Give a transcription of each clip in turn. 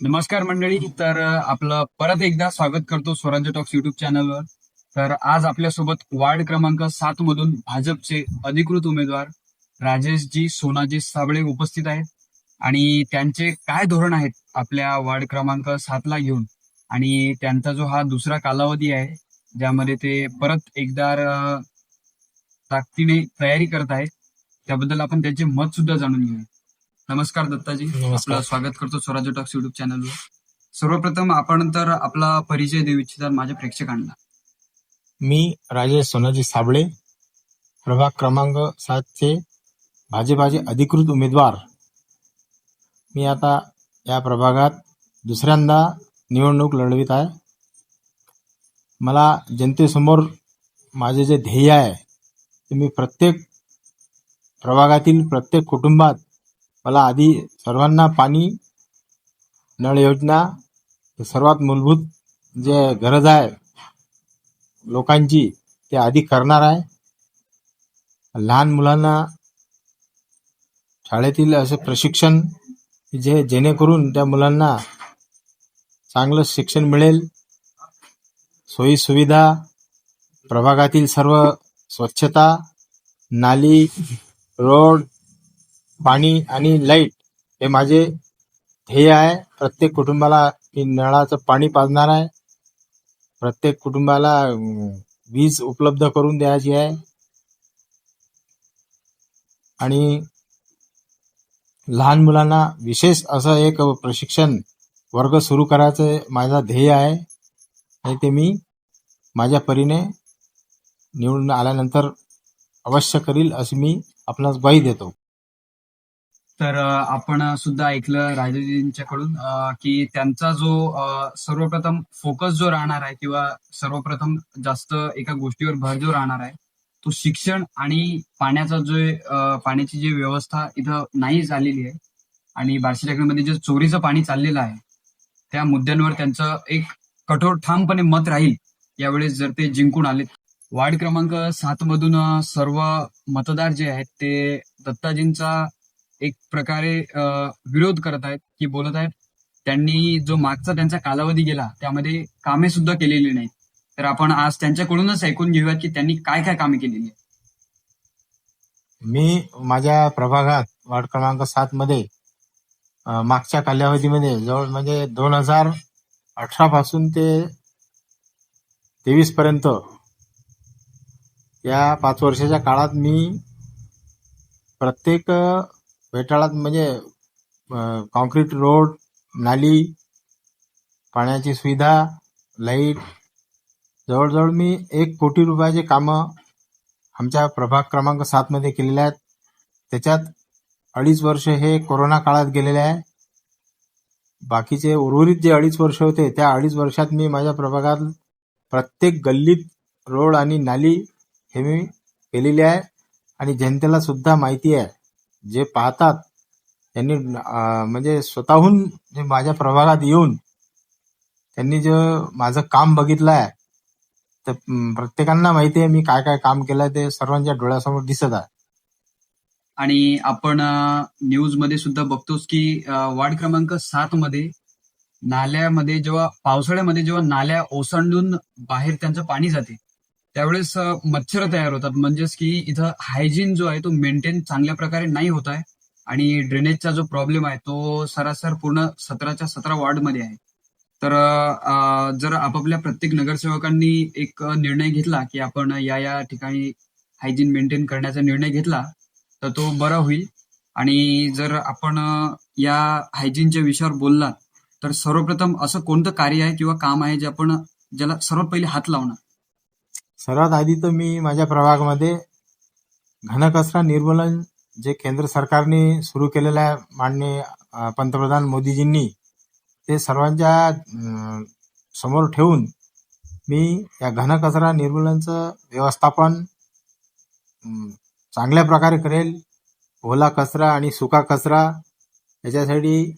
नमस्कार मंडळी. तर आपलं परत एकदा स्वागत करतो स्वराज्य टॉक्स युट्यूब चॅनलवर. तर आज आपल्यासोबत वार्ड क्रमांक सात मधून भाजपचे अधिकृत उमेदवार राजेशजी सोनाजी साबळे उपस्थित आहेत. आणि त्यांचे काय धोरण आहेत आपल्या वार्ड क्रमांक सातला घेऊन? आणि त्यांचा जो हा दुसरा कालावधी आहे ज्यामध्ये ते परत एकदा ताकदीने तयारी करत आहेत त्याबद्दल आपण त्यांचे मत सुद्धा जाणून घेऊ नमस्कार दत्ताजी. नमस्कार. आपलं स्वागत करतो स्वराज्य टॉक्स युट्यूब चॅनलवर. सर्वप्रथम आपण तर आपला परिचय देऊ इच्छितात माझ्या प्रेक्षकांना. मी राजेश सोनाजी साबळे प्रभाग क्रमांक सातचे भाजपाचे अधिकृत उमेदवार. मी आता या प्रभागात दुसऱ्यांदा निवडणूक लढवित आहे. मला जनतेसमोर माझे जे ध्येय आहे ते मी प्रत्येक प्रभागातील प्रत्येक कुटुंबात मला आधी सर्वांना पाणी नळ योजना सर्वात मूलभूत जे गरज आहे लोकांची ते आधी करणार आहे. लहान मुलांना शाळेतील असे प्रशिक्षण जे जेणेकरून त्या मुलांना चांगलं शिक्षण मिळेल. सोयीसुविधा प्रभागातील सर्व स्वच्छता नाली रोड पाणी आणि लाइट हे माझे ध्येय आहे. प्रत्येक कुटुंबाला मी नळाचं पाणी पाजणार आहे. प्रत्येक कुटुंबाला वीज उपलब्ध करून द्यायची आहे. आणि लहान मुलांना विशेष असं एक प्रशिक्षण वर्ग सुरू करायचं माझा ध्येय आहे. आणि ते मी माझ्या परीने निवडून आल्यानंतर अवश्य करील अशी मी आपणास ग्वाही देतो. तर आपण सुद्धा ऐकलं राजाजींच्याकडून की त्यांचा जो सर्वप्रथम फोकस जो राहणार आहे किंवा सर्वप्रथम जास्त एका गोष्टीवर भर जो राहणार आहे तो शिक्षण आणि पाण्याचा जो पाण्याची जी व्यवस्था इथं नाही झालेली आहे आणि बार्शी टेकडीमध्ये जे चोरीचं पाणी चाललेलं आहे त्या मुद्द्यांवर त्यांचं एक कठोर ठामपणे मत राहील यावेळेस जर ते जिंकून आले. वार्ड क्रमांक सात मधून सर्व मतदार जे आहेत ते दत्ताजींचा एक प्रकारे विरोध करत आहेत की बोलत आहेत. त्यांनी जो मागचा त्यांचा कालावधी गेला त्यामध्ये कामे सुद्धा केलेली नाहीत. तर आपण आज त्यांच्याकडूनच ऐकून घेऊयात की त्यांनी काय काय कामे केलेली आहेत. मी माझ्या प्रभागात वार्ड क्रमांक सात मध्ये मागच्या कालावधीमध्ये जवळ म्हणजे दोन हजार अठरा पासून ते तेवीस पर्यंत या पाच वर्षाच्या काळात मी प्रत्येक अं, वेटाळात म्हणजे कॉन्क्रीट रोड नाली पाण्याची सुविधा लाइट. जवळजवळ मी एक कोटी रुपयाचे कामं आमच्या प्रभाग क्रमांक सातमध्ये केलेले आहेत. त्याच्यात अडीच वर्ष हे कोरोना काळात गेलेले आहे. बाकीचे उर्वरित जे अडीच वर्ष होते त्या अडीच वर्षात मी माझ्या प्रभागात प्रत्येक गल्लीत रोड आणि नाली हे मी केलेली आहे. आणि जनतेला सुद्धा माहिती आहे. जे पाहतात त्यांनी म्हणजे स्वतःहून जे माझ्या प्रभागात येऊन त्यांनी जे माझं काम बघितलं आहे तर प्रत्येकांना माहिती आहे मी काय काय काम केलंय ते सर्वांच्या डोळ्यासमोर दिसत आहे. आणि आपण न्यूजमध्ये सुद्धा बघतोच की वार्ड क्रमांक सात मध्ये नाल्यामध्ये जेव्हा पावसाळ्यामध्ये जेव्हा नाल्या ओसंडून बाहेर त्यांचं पाणी जाते त्यावेळेस मच्छर तयार होतात. म्हणजेच की इथं हायजीन जो आहे तो मेंटेन चांगल्या प्रकारे नाही होत आहे. आणि ड्रेनेजचा जो प्रॉब्लेम आहे तो सरासर पूर्ण सतराच्या सतरा वॉर्डमध्ये आहे. तर जर आपापल्या प्रत्येक नगरसेवकांनी एक निर्णय घेतला की आपण या या ठिकाणी हायजीन मेंटेन करण्याचा निर्णय घेतला तर तो बरा होईल. आणि जर आपण या हायजीनच्या विषयावर बोललात तर सर्वप्रथम असं कोणतं कार्य आहे किंवा काम आहे जे आपण ज्याला सर्वात पहिले हात लावणार सर्वात आधी तर मी माझ्या प्रभागामध्ये घनकचरा निर्मूलन जे केंद्र सरकारने सुरू केलेलं आहे माननीय पंतप्रधान मोदीजींनी ते सर्वांच्या समोर ठेवून मी या घनकचरा निर्मूलनचं व्यवस्थापन चांगल्या प्रकारे करेल. ओला कचरा आणि सुका कचरा याच्यासाठी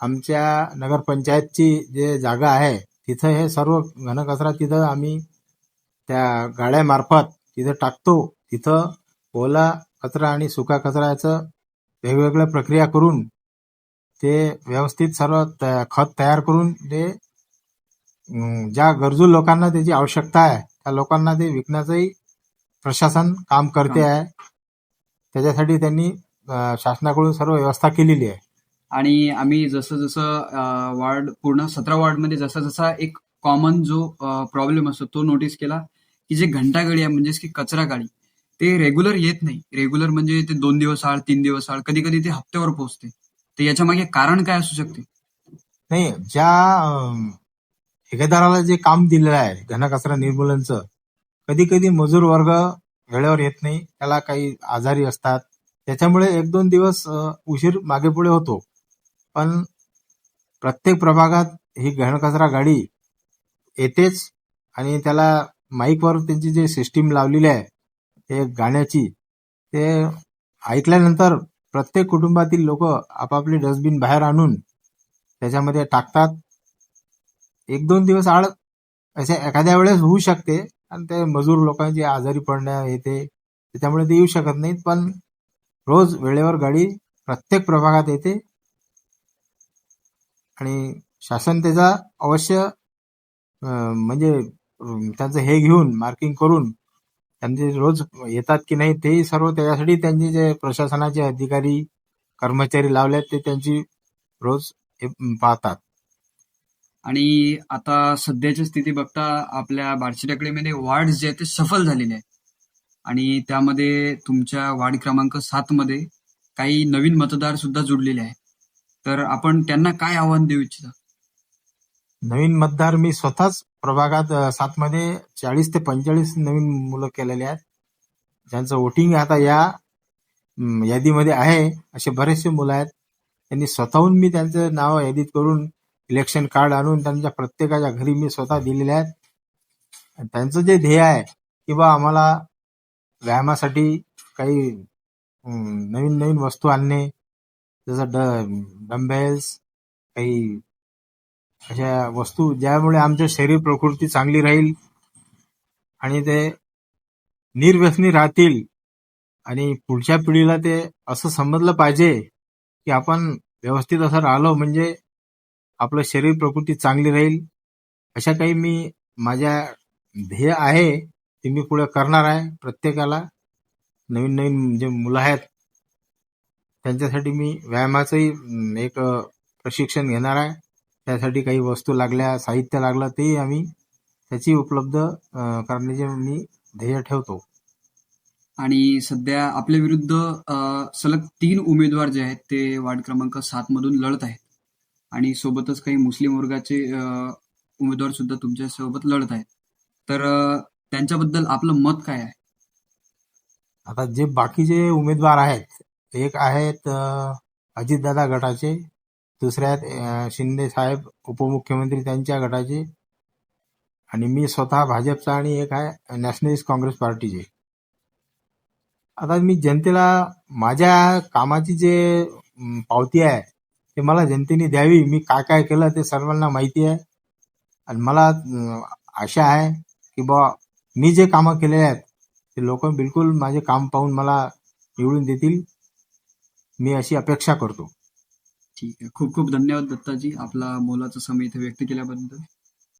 आमच्या नगरपंचायतची जे जागा आहे तिथं हे सर्व घनकचरा तिथं आम्ही त्या गाड्यामार्फत तिथं टाकतो तिथं ओला कचरा आणि सुका कचरा याचं वेगवेगळ्या प्रक्रिया करून ते व्यवस्थित सर्व त- खत तयार करून ते ज्या गरजू लोकांना त्याची आवश्यकता आहे त्या लोकांना ते विकण्याचंही प्रशासन काम करते आहे. त्याच्यासाठी त्यांनी अं, शासनाकडून सर्व व्यवस्था केलेली आहे. आणि आम्ही जसं जसं अं, वार्ड पूर्ण सतरा वार्डमध्ये जसा जसा एक कॉमन जो प्रॉब्लेम असतो तो नोटीस केला की जे घंटा गाडी आहे म्हणजेच की कचरा गाडी ते रेग्युलर येत नाही. रेग्युलर म्हणजे ते दोन दिवस आड तीन दिवस आड कधी कधी ते हप्त्यावर पोहोचते. तर याच्या मागे कारण काय असू शकते? नाही ज्या ठेकेदाराला जे काम दिलेलं आहे घनकचरा निर्मूलनचं कधी कधी मजूर वर्ग वेळेवर येत नाही त्याला काही आजारी असतात. त्याच्यामुळे एक दोन दिवस उशीर मागे पुढे होतो. पण प्रत्येक प्रभागात ही घनकचरा गाडी येतेच आणि त्याला माईकवर त्यांची जे सिस्टीम लावलेली आहे ते गाण्याची ते ऐकल्यानंतर प्रत्येक कुटुंबातील लोक आपापले डस्टबिन बाहेर आणून त्याच्यामध्ये टाकतात. एक दोन दिवस आड असे एखाद्या वेळेस होऊ शकते आणि ते मजूर लोकांची आजारी पडण्या येते त्याच्यामुळे ते येऊ शकत नाहीत. पण रोज वेळेवर गाडी प्रत्येक प्रभागात येते. आणि शासन त्याचा अवश्य म्हणजे त्यांचं हे घेऊन मार्किंग करून त्यांचे रोज येतात की नाही तेही सर्व त्याच्यासाठी त्यांचे जे प्रशासनाचे अधिकारी कर्मचारी लावले ते त्यांची रोज हे पाहतात. आणि आता सध्याची स्थिती बघता आपल्या बार्शी टेकडीमध्ये वार्ड जे आहेत ते सफल झालेले आहेत. आणि त्यामध्ये तुमच्या वार्ड क्रमांक सात मध्ये काही नवीन मतदार सुद्धा जुडलेले आहेत. तर आपण त्यांना काय आव्हान देऊ इच्छिता? नवीन मतदार मी स्वतःच प्रभागात सातमध्ये चाळीस ते पंचेचाळीस नवीन मुलं केलेले आहेत. ज्यांचं वोटिंग आता या यादीमध्ये आहे. असे बरेचसे मुलं आहेत. त्यांनी स्वतःहून मी त्यांचं नाव यादीत करून इलेक्शन कार्ड आणून त्यांच्या प्रत्येकाच्या घरी मी स्वतः दिलेले आहेत. त्यांचं जे ध्येय आहे की बा आम्हाला व्यायामासाठी काही नवीन नवीन वस्तू आणणे जसं ड डंबेल्स काही अशा वस्तू ज्यामुळे आमच्या शरीर प्रकृती चांगली राहील आणि ते निर्व्यसनी राहतील आणि पुढच्या पिढीला ते असं समजलं पाहिजे की आपण व्यवस्थित असं राहिलो म्हणजे आपलं शरीर प्रकृती चांगली राहील. अशा काही मी माझ्या ध्येय आहे ते मी पुढे करणार आहे प्रत्येकाला. नवीन नवीन जे मुलं आहेत त्यांच्यासाठी मी व्यायामाचंही एक प्रशिक्षण घेणार आहे. त्यासाठी काही वस्तू लागल्या साहित्य लागलं तेही आम्ही त्याची उपलब्ध करण्याचे मी ध्येय ठेवतो. आणि सध्या आपल्या विरुद्ध सलग तीन उमेदवार जे आहेत ते वार्ड क्रमांक सात मधून लढत आहेत. आणि सोबतच काही मुस्लिम वर्गाचे उमेदवार सुद्धा तुमच्यासोबत लढत आहेत. तर त्यांच्याबद्दल आपलं मत काय आहे? आता जे बाकीचे उमेदवार आहेत एक आहेत अजितदादा गटाचे दुसऱ्यात आहेत शिंदे साहेब उपमुख्यमंत्री त्यांच्या गटाचे आणि मी स्वतः भाजपचा आणि एक आहे नॅशनलिस्ट काँग्रेस पार्टीचे. आता मी जनतेला माझ्या कामाची जे पावती आहे ते मला जनतेने द्यावी. मी काय काय केलं ते सर्वांना माहिती आहे. आणि मला आशा आहे की बा मी जे कामं केले आहेत ते लोक बिलकुल माझे काम पाहून मला निवडून देतील. मी अशी अपेक्षा करतो. ठीक आहे. खूप खूप धन्यवाद दत्ताजी आपला मोलाचा समय इथे व्यक्त केल्याबद्दल.